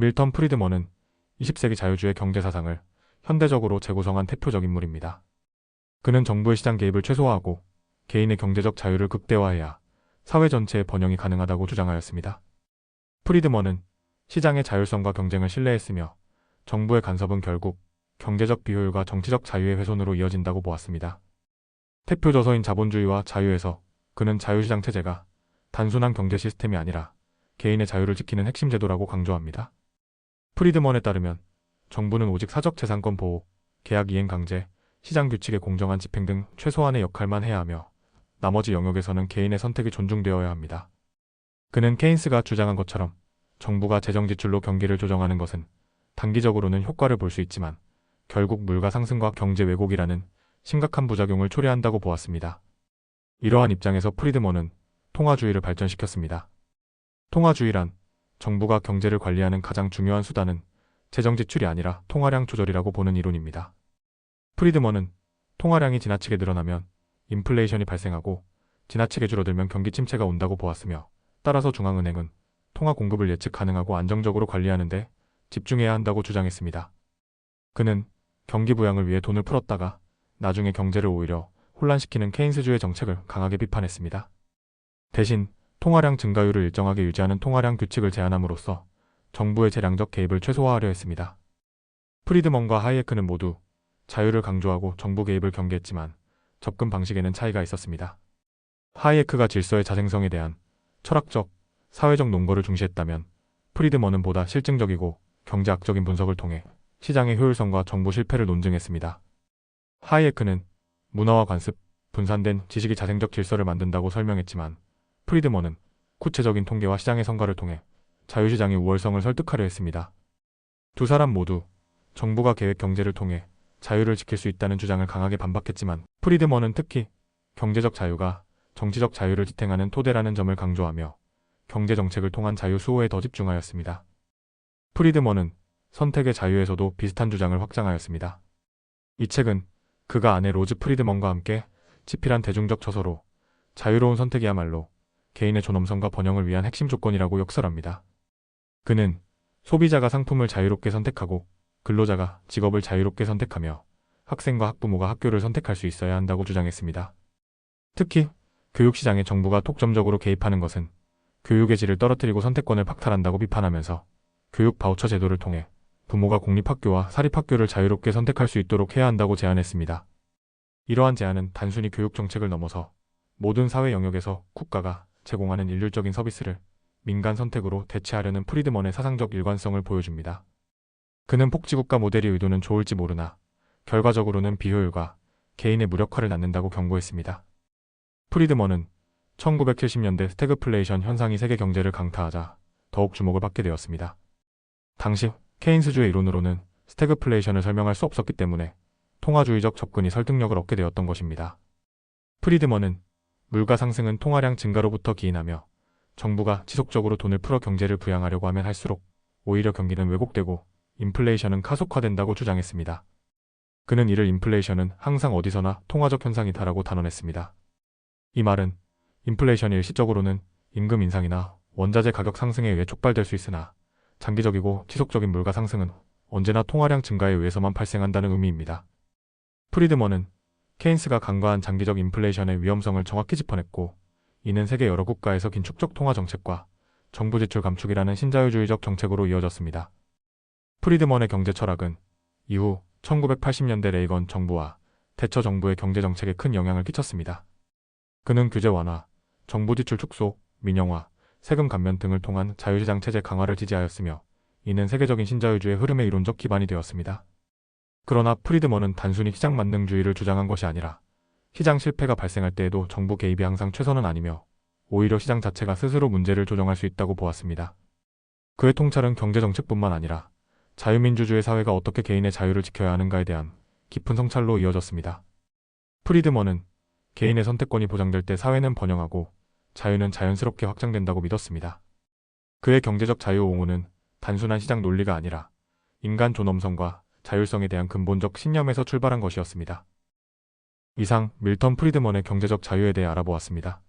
밀턴 프리드먼은 20세기 자유주의 경제 사상을 현대적으로 재구성한 대표적 인물입니다. 그는 정부의 시장 개입을 최소화하고 개인의 경제적 자유를 극대화해야 사회 전체의 번영이 가능하다고 주장하였습니다. 프리드먼은 시장의 자율성과 경쟁을 신뢰했으며 정부의 간섭은 결국 경제적 비효율과 정치적 자유의 훼손으로 이어진다고 보았습니다. 대표 저서인 자본주의와 자유에서 그는 자유시장 체제가 단순한 경제 시스템이 아니라 개인의 자유를 지키는 핵심 제도라고 강조합니다. 프리드먼에 따르면 정부는 오직 사적 재산권 보호, 계약 이행 강제, 시장 규칙의 공정한 집행 등 최소한의 역할만 해야 하며 나머지 영역에서는 개인의 선택이 존중되어야 합니다. 그는 케인스가 주장한 것처럼 정부가 재정 지출로 경기를 조정하는 것은 단기적으로는 효과를 볼 수 있지만 결국 물가 상승과 경제 왜곡이라는 심각한 부작용을 초래한다고 보았습니다. 이러한 입장에서 프리드먼은 통화주의를 발전시켰습니다. 통화주의란 정부가 경제를 관리하는 가장 중요한 수단은 재정 지출이 아니라 통화량 조절이라고 보는 이론입니다. 프리드먼은 통화량이 지나치게 늘어나면 인플레이션이 발생하고 지나치게 줄어들면 경기 침체가 온다고 보았으며 따라서 중앙은행은 통화 공급을 예측 가능하고 안정적으로 관리하는데 집중해야 한다고 주장했습니다. 그는 경기 부양을 위해 돈을 풀었다가 나중에 경제를 오히려 혼란시키는 케인스주의 정책을 강하게 비판했습니다. 대신 통화량 증가율을 일정하게 유지하는 통화량 규칙을 제한함으로써 정부의 재량적 개입을 최소화하려 했습니다. 프리드먼과 하이에크는 모두 자유를 강조하고 정부 개입을 경계했지만 접근 방식에는 차이가 있었습니다. 하이에크가 질서의 자생성에 대한 철학적, 사회적 논거를 중시했다면 프리드먼은 보다 실증적이고 경제학적인 분석을 통해 시장의 효율성과 정부 실패를 논증했습니다. 하이에크는 문화와 관습, 분산된 지식이 자생적 질서를 만든다고 설명했지만 프리드먼은 구체적인 통계와 시장의 성과를 통해 자유시장의 우월성을 설득하려 했습니다. 두 사람 모두 정부가 계획 경제를 통해 자유를 지킬 수 있다는 주장을 강하게 반박했지만 프리드먼은 특히 경제적 자유가 정치적 자유를 지탱하는 토대라는 점을 강조하며 경제 정책을 통한 자유 수호에 더 집중하였습니다. 프리드먼은 선택의 자유에서도 비슷한 주장을 확장하였습니다. 이 책은 그가 아내 로즈 프리드먼과 함께 집필한 대중적 저서로 자유로운 선택이야말로 개인의 존엄성과 번영을 위한 핵심 조건이라고 역설합니다. 그는 소비자가 상품을 자유롭게 선택하고 근로자가 직업을 자유롭게 선택하며 학생과 학부모가 학교를 선택할 수 있어야 한다고 주장했습니다. 특히 교육시장에 정부가 독점적으로 개입하는 것은 교육의 질을 떨어뜨리고 선택권을 박탈한다고 비판하면서 교육 바우처 제도를 통해 부모가 공립학교와 사립학교를 자유롭게 선택할 수 있도록 해야 한다고 제안했습니다. 이러한 제안은 단순히 교육 정책을 넘어서 모든 사회 영역에서 국가가 제공하는 일률적인 서비스를 민간 선택으로 대체하려는 프리드먼의 사상적 일관성을 보여줍니다. 그는 복지국가 모델의 의도는 좋을지 모르나 결과적으로는 비효율과 개인의 무력화를 낳는다고 경고했습니다. 프리드먼은 1970년대 스태그플레이션 현상이 세계 경제를 강타하자 더욱 주목을 받게 되었습니다. 당시 케인스주의 이론으로는 스태그플레이션을 설명할 수 없었기 때문에 통화주의적 접근이 설득력을 얻게 되었던 것입니다. 프리드먼은 물가 상승은 통화량 증가로부터 기인하며 정부가 지속적으로 돈을 풀어 경제를 부양하려고 하면 할수록 오히려 경기는 왜곡되고 인플레이션은 가속화된다고 주장했습니다. 그는 이를 인플레이션은 항상 어디서나 통화적 현상이다라고 단언했습니다. 이 말은 인플레이션이 일시적으로는 임금 인상이나 원자재 가격 상승에 의해 촉발될 수 있으나 장기적이고 지속적인 물가 상승은 언제나 통화량 증가에 의해서만 발생한다는 의미입니다. 프리드먼은 케인스가 간과한 장기적 인플레이션의 위험성을 정확히 짚어냈고 이는 세계 여러 국가에서 긴축적 통화 정책과 정부 지출 감축이라는 신자유주의적 정책으로 이어졌습니다. 프리드먼의 경제 철학은 이후 1980년대 레이건 정부와 대처 정부의 경제 정책에 큰 영향을 끼쳤습니다. 그는 규제 완화, 정부 지출 축소, 민영화, 세금 감면 등을 통한 자유시장 체제 강화를 지지하였으며 이는 세계적인 신자유주의 흐름의 이론적 기반이 되었습니다. 그러나 프리드먼은 단순히 시장 만능주의를 주장한 것이 아니라 시장 실패가 발생할 때에도 정부 개입이 항상 최선은 아니며 오히려 시장 자체가 스스로 문제를 조정할 수 있다고 보았습니다. 그의 통찰은 경제정책뿐만 아니라 자유민주주의 사회가 어떻게 개인의 자유를 지켜야 하는가에 대한 깊은 성찰로 이어졌습니다. 프리드먼은 개인의 선택권이 보장될 때 사회는 번영하고 자유는 자연스럽게 확장된다고 믿었습니다. 그의 경제적 자유 옹호는 단순한 시장 논리가 아니라 인간 존엄성과 자율성에 대한 근본적 신념에서 출발한 것이었습니다. 이상 밀턴 프리드먼의 경제적 자유에 대해 알아보았습니다.